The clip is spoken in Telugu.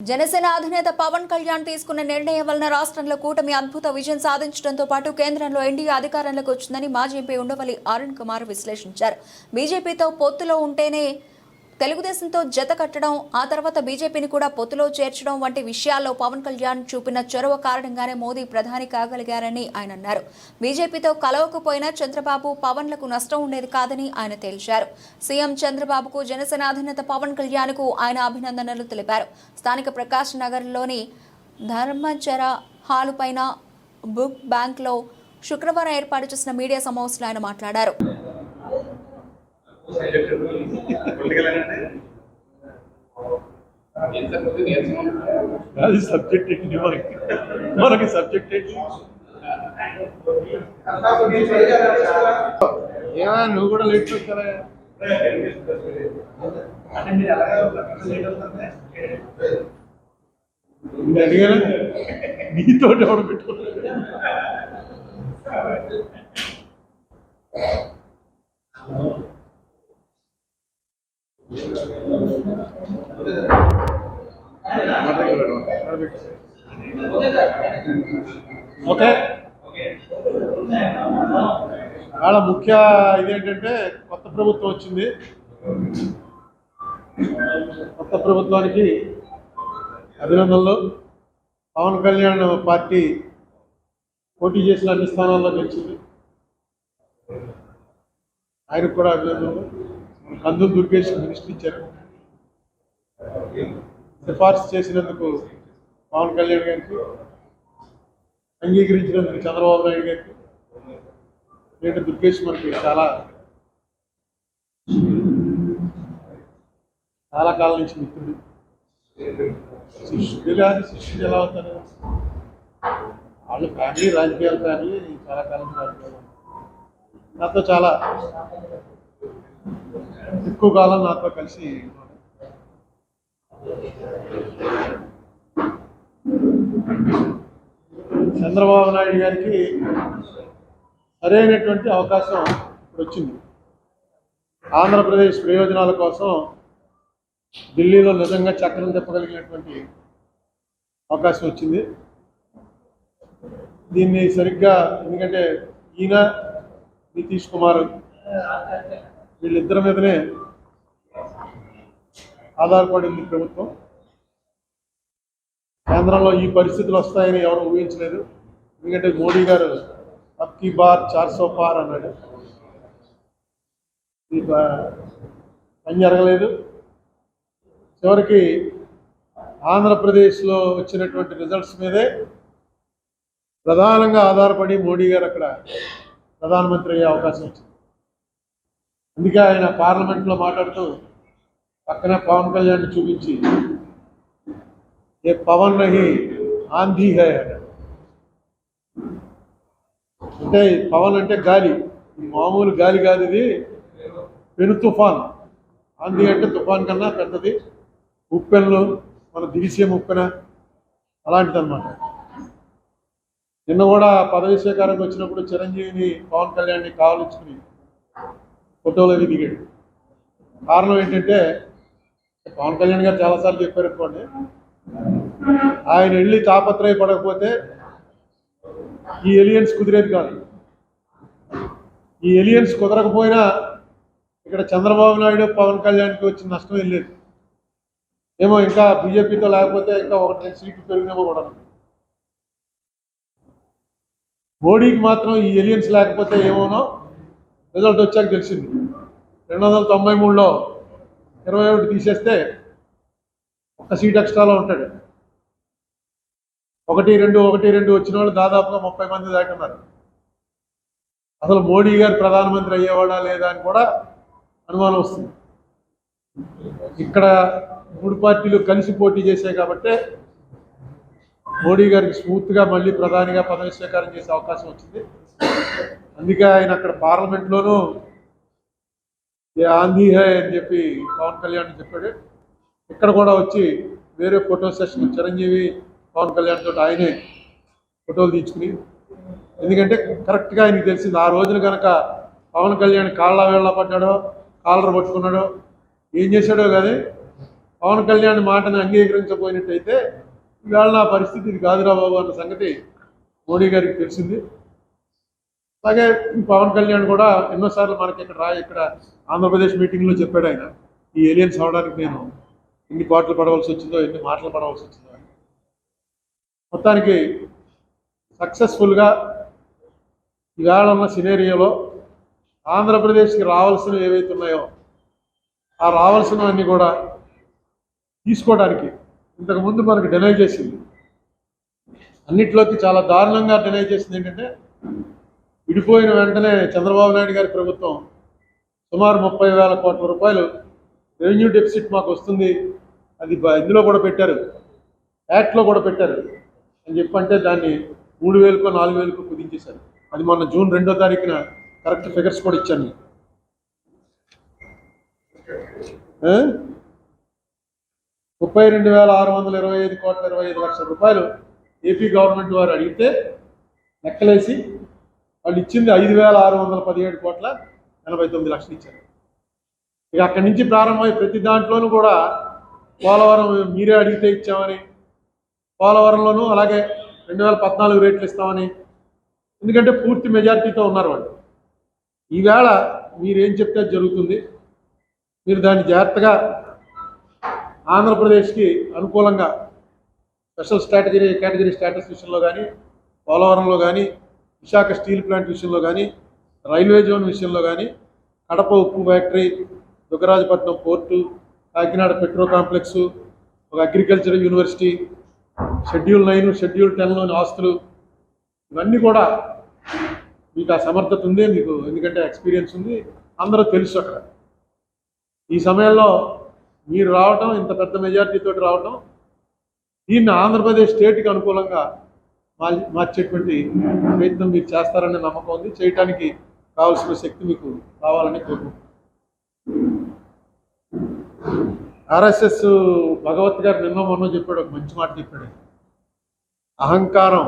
జనసేన అధినేత పవన్ కళ్యాణ్ తీసుకున్న నిర్ణయం వలన రాష్ట్రంలో కూటమి అద్భుత విజయం సాధించడంతో పాటు కేంద్రంలో ఎన్డీఏ అధికారంలోకి వచ్చిందని మాజీ ఎంపీ ఉండవల్లి అరుణ్ కుమార్ విశ్లేషించారు. బీజేపీతో పొత్తులో ఉంటేనే తెలుగుదేశంతో జత కట్టడం ఆ తర్వాత బీజేపీని కూడా పొత్తులో చేర్చడం వంటి విషయాల్లో పవన్ కళ్యాణ్ చూపిన చొరవ కారణంగానే మోదీ ప్రధాని కాగలిగారని ఆయన అన్నారు. బీజేపీతో కలవకపోయినా చంద్రబాబు పవన్లకు నష్టం ఉండేది కాదని ఆయన తేల్చారు. సీఎం చంద్రబాబుకు జనసేన అధినేత పవన్ కళ్యాణ్కు ఆయన అభినందనలు తెలిపారు. స్థానిక ప్రకాష్ నగర్లోని ధర్మచర హాలు పైన బుక్ బ్యాంక్లో శుక్రవారం ఏర్పాటు చేసిన మీడియా సమావేశంలో ఆయన మాట్లాడారు. ఎంతమంది నీరసం ఉన్నారు? అది సబ్జెక్ట్ ఏంటి మనకి మనకి సబ్జెక్ట్ ఏంటి ఏమా నువ్వు కూడా లేట్ వచ్చారా నేను అడిగాను? నీతో ఎవడు పెట్టుకున్నాడు ఓకే. వాళ్ళ ముఖ్య ఇదేంటంటే కొత్త ప్రభుత్వం వచ్చింది. కొత్త ప్రభుత్వానికి అభినందనలు. పవన్ కళ్యాణ్ పార్టీ పోటీ చేసిన అన్ని స్థానాల్లో గెలిచింది. ఆయనకు కూడా అభినందనలు. కందులు దుర్గేష్ మినిస్టర్ ఇచ్చారు. సిఫార్సు చేసినందుకు పవన్ కళ్యాణ్ గారికి అంగీకరించినందుకు చంద్రబాబు నాయుడు గారికి నేటి దుర్గేష్ మనకి చాలా చాలా కాలం నుంచి మిత్రుడు. శిష్యుడు కానీ శిష్యుడు ఎలా అవుతారు? వాళ్ళు ఫ్యామిలీ రాజకీయాలు ఫ్యామిలీ చాలా కాలం రాజకీయాలు. నాతో చాలా ఎక్కువ కాలం నాతో కలిసి చంద్రబాబు నాయుడు గారికి సరైనటువంటి అవకాశం వచ్చింది. ఆంధ్రప్రదేశ్ ప్రయోజనాల కోసం ఢిల్లీలో నిజంగా చక్రం తిప్పగలిగినటువంటి అవకాశం వచ్చింది. దీన్ని సరిగ్గా ఎందుకంటే ఈయన నితీష్ కుమార్ వీళ్ళిద్దరి మీదనే ఆధారపడింది ప్రభుత్వం. కేంద్రంలో ఈ పరిస్థితులు వస్తాయని ఎవరు ఊహించలేదు. ఎందుకంటే మోడీ గారు అబ్కి బార్ చార్ సో పార్ అన్నాడు. ఈ పని జరగలేదు. చివరికి ఆంధ్రప్రదేశ్లో వచ్చినటువంటి రిజల్ట్స్ మీదే ప్రధానంగా ఆధారపడి మోడీ గారు అక్కడ ప్రధానమంత్రి అయ్యే అవకాశం వచ్చింది. అందుకే ఆయన పార్లమెంట్లో మాట్లాడుతూ పక్కన పవన్ కళ్యాణ్ చూపించి ఏ పవన్ నహి ఆంధీ హై అంటే పవన్ అంటే గాలి మామూలు గాలి కాదు ఇది పెను తుఫాన్. ఆంధీ అంటే తుఫాన్ కన్నా పెద్దది ఉప్పెన్లు మన దిగిసే ఉప్పెన అలాంటిదన్నమాట. నిన్న కూడా పదవి స్వీకారానికి వచ్చినప్పుడు చిరంజీవిని పవన్ కళ్యాణ్ని కావలించుకుని ఫోటోలు అవి దిగాడు. కారణం ఏంటంటే పవన్ కళ్యాణ్ గారు చాలాసార్లు చెప్పారు అనుకోండి ఆయన వెళ్ళి తాపత్రయ పడకపోతే ఈ ఎలియన్స్ కుదిరేది కాదు. ఈ ఎలియన్స్ కుదరకపోయినా ఇక్కడ చంద్రబాబు నాయుడు పవన్ కళ్యాణ్కి వచ్చిన నష్టం వెళ్ళేది లేదు. ఏమో ఇంకా బీజేపీతో లేకపోతే ఇంకా ఒకటి రెండు సీట్లు పెరిగినేమో కూడా. మోడీకి మాత్రం ఈ ఎలియన్స్ లేకపోతే ఏమోనో రిజల్ట్ వచ్చాక తెలిసింది. రెండు వందల తొంభై మూడులో ఇరవై ఒకటి తీసేస్తే ఒక సీట్ ఎక్స్ట్రాలో ఉంటాడు. ఒకటి రెండు ఒకటి రెండు వచ్చిన వాళ్ళు దాదాపుగా ముప్పై మంది దాకా ఉన్నారు. అసలు మోడీ గారు ప్రధానమంత్రి అయ్యేవాడా లేదా అని కూడా అనుమానం వస్తుంది. ఇక్కడ మూడు పార్టీలు కలిసి పోటీ చేశాయి కాబట్టి మోడీ గారికి స్మూత్గా మళ్ళీ ప్రధానిగా పదవి స్వీకారం చేసే అవకాశం వచ్చింది. అందుకే ఆయన అక్కడ పార్లమెంట్లోనూ ఏ ఆంధీ హై అని చెప్పి పవన్ కళ్యాణ్ చెప్పాడు. ఇక్కడ కూడా వచ్చి వేరే ఫోటో సెషన్ చిరంజీవి పవన్ కళ్యాణ్ తోటి ఆయనే ఫోటోలు తీసుకుని ఎందుకంటే కరెక్ట్గా ఆయనకి తెలిసింది ఆ రోజున కనుక పవన్ కళ్యాణ్ కాళ్ళ వేళ్ళ పడ్డాడో కాలర్ పట్టుకున్నాడో ఏం చేశాడో కానీ పవన్ కళ్యాణ్ మాటను అంగీకరించబోయినట్టయితే ఇవాళ నా పరిస్థితి ఇది కాదురా బాబు అన్న సంగతి మోడీ గారికి తెలిసింది. అలాగే పవన్ కళ్యాణ్ కూడా ఎన్నోసార్లు మనకి ఇక్కడ రా ఇక్కడ ఆంధ్రప్రదేశ్ మీటింగ్లో చెప్పాడు ఆయన. ఈ ఏలియన్స్ అవడానికి నేను ఎన్ని కోట్లు పడవలసి వచ్చిందో ఎన్ని మాటలు పడవలసి వచ్చిందో మొత్తానికి సక్సెస్ఫుల్గా ఇవాళ ఉన్న సినేరియోలో ఆంధ్రప్రదేశ్కి రావాల్సినవి ఏవైతే ఉన్నాయో ఆ రావాల్సినవన్నీ కూడా తీసుకోవడానికి ఇంతకుముందు మనకు డినై చేసింది. అన్నిట్లోకి చాలా దారుణంగా డినై చేసింది ఏంటంటే విడిపోయిన వెంటనే చంద్రబాబు నాయుడు గారి ప్రభుత్వం సుమారు ముప్పై వేల కోట్ల రూపాయలు రెవెన్యూ డెఫిసిట్ మాకు వస్తుంది. అది ఇందులో కూడా పెట్టారు. యాక్ట్లో కూడా పెట్టారు. అని చెప్పంటే దాన్ని మూడు వేలకో నాలుగు వేలకో కుదించేశారు. అది మొన్న జూన్ రెండో తారీఖున కరెక్ట్ ఫిగర్స్ కూడా ఇచ్చాను. ముప్పై రెండు వేల ఆరు వందల ఇరవై ఐదు కోట్ల ఇరవై ఐదు లక్షల రూపాయలు ఏపీ గవర్నమెంట్ వారు అడిగితే లెక్కలేసి వాళ్ళు ఇచ్చింది ఐదు వేల ఆరు వందల పదిహేడు కోట్ల ఎనభై తొమ్మిది లక్షలు ఇచ్చారు. ఇక అక్కడి నుంచి ప్రారంభమై ప్రతి దాంట్లోనూ కూడా పోలవరం మీరే అడిగితే ఇచ్చామని పోలవరంలోనూ అలాగే రెండు వేల పద్నాలుగు రేట్లు ఇస్తామని ఎందుకంటే పూర్తి మెజారిటీతో ఉన్నారు వాళ్ళు. ఈవేళ మీరేం చెప్తే జరుగుతుంది. మీరు దాన్ని జాగ్రత్తగా ఆంధ్రప్రదేశ్కి అనుకూలంగా స్పెషల్ స్ట్రాటజీ కేటగిరీ స్టేటస్ విషయంలో కానీ పోలవరంలో కానీ విశాఖ స్టీల్ ప్లాంట్ విషయంలో కానీ రైల్వే జోన్ విషయంలో కానీ కడప ఉప్పు factory Dugarajapatnam port Kakinada petro complex ఒక agriculture university schedule nine schedule టెన్లోని ఆస్తులు ఇవన్నీ కూడా మీకు ఆ సమర్థత ఉంది మీకు ఎందుకంటే ఎక్స్పీరియన్స్ ఉంది అందరూ తెలుసు అక్కడ. ఈ సమయంలో మీరు రావటం ఇంత పెద్ద మెజార్టీతో రావటం దీన్ని ఆంధ్రప్రదేశ్ స్టేట్కి అనుకూలంగా మార్చేటువంటి ప్రయత్నం మీరు చేస్తారనే నమ్మకం ఉంది. చేయటానికి కావాల్సిన శక్తి మీకు కావాలని కోరుకుంటున్నాను ఆర్ఎస్ఎస్ భగవత్ గారు నిన్న మొన్న చెప్పాడు ఒక మంచి మాట చెప్పాడు. అహంకారం